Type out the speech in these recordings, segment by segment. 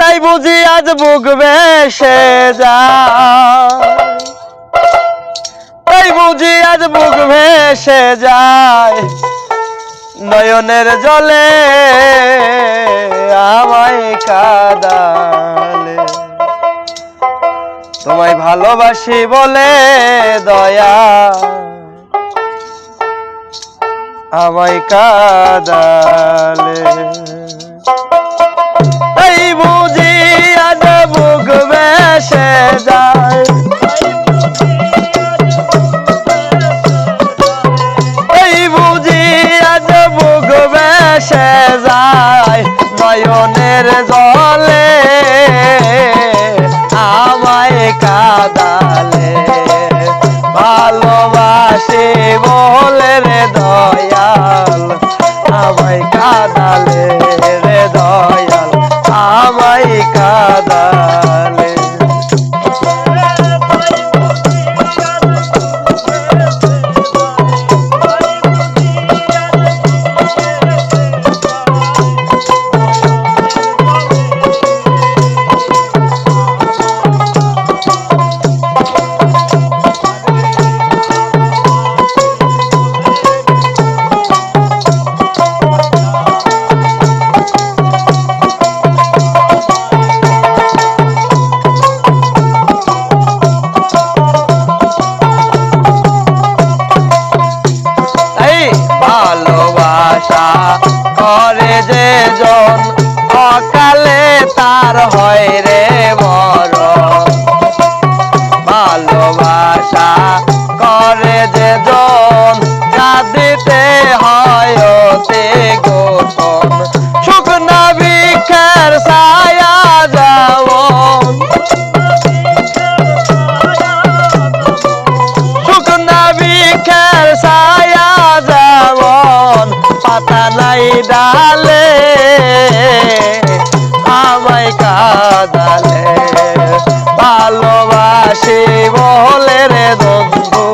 তাই বুঝি আজ বুক বেসে যা তাই বুঝি আজ বুক ভেসে যায় নয়নের জলে আমায় কাদালে। তোমায় ভালোবাসি বলে দয়া। আমায় কাদালে। এই বুঝি আজ বুক বেসে যায়। এই বুঝি আজ বুক বেসে যায় নয়নের জলে। আমায় কাদালে, ভালোবাসি বলে আমায় কাদালে। নাই ডালে আমায় কাদালে ভালোবাসি বলে রে বন্ধু।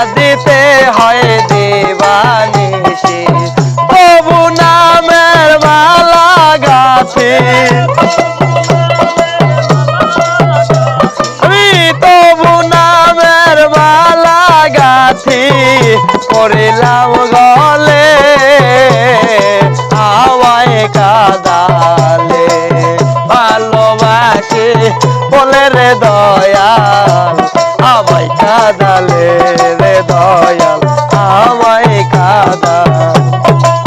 কাঁদিতে হয় দেবানিসি তবু নামের মালা গাছে। আমি তবু নামের মালা গাছি করিলাম গলে আমায় কাদালে। ভালোবাসি বলে রে দয়াল আমায় কাদালে। দয়াল আমায় কাদাল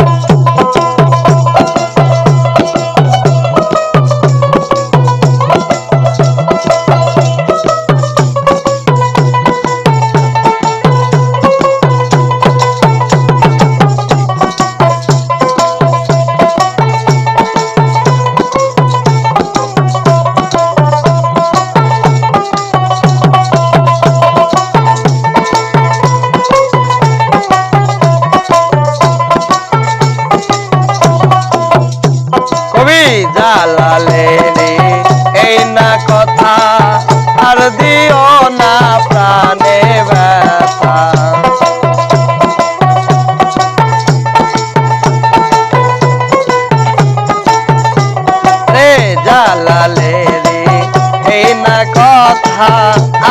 কথা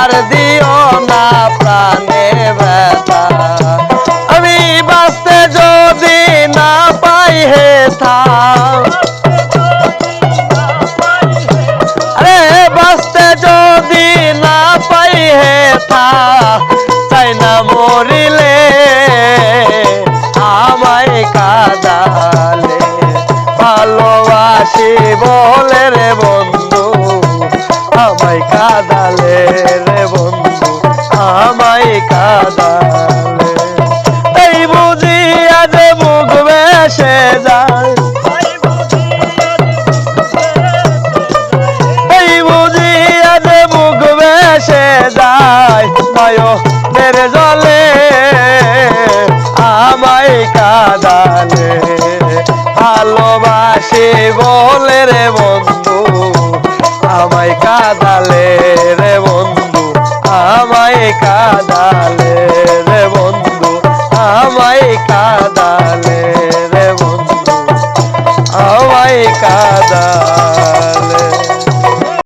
আর দিও না প্রাণে ব্যথা। আমি বাঁচতে যদি না পাই হে থাম। আরে বাঁচতে যদি না পাই হে থা চাই না মরিলে আমায় কাদালে। ভালোবাসিব কাদালে রে বন্ধু, আমায় কাদালে। এই বুঝি আজ মুখ বেসে যায়। এই বুঝি আজ মুখ বেসে যায়। মেরে জলে, আমায় কাদালে। ভালোবাসি বলে কাদালে রে বন্ধু আমায় কাদালে রে বন্ধু আমায় কাদালে রে বন্ধু আমায় কাদা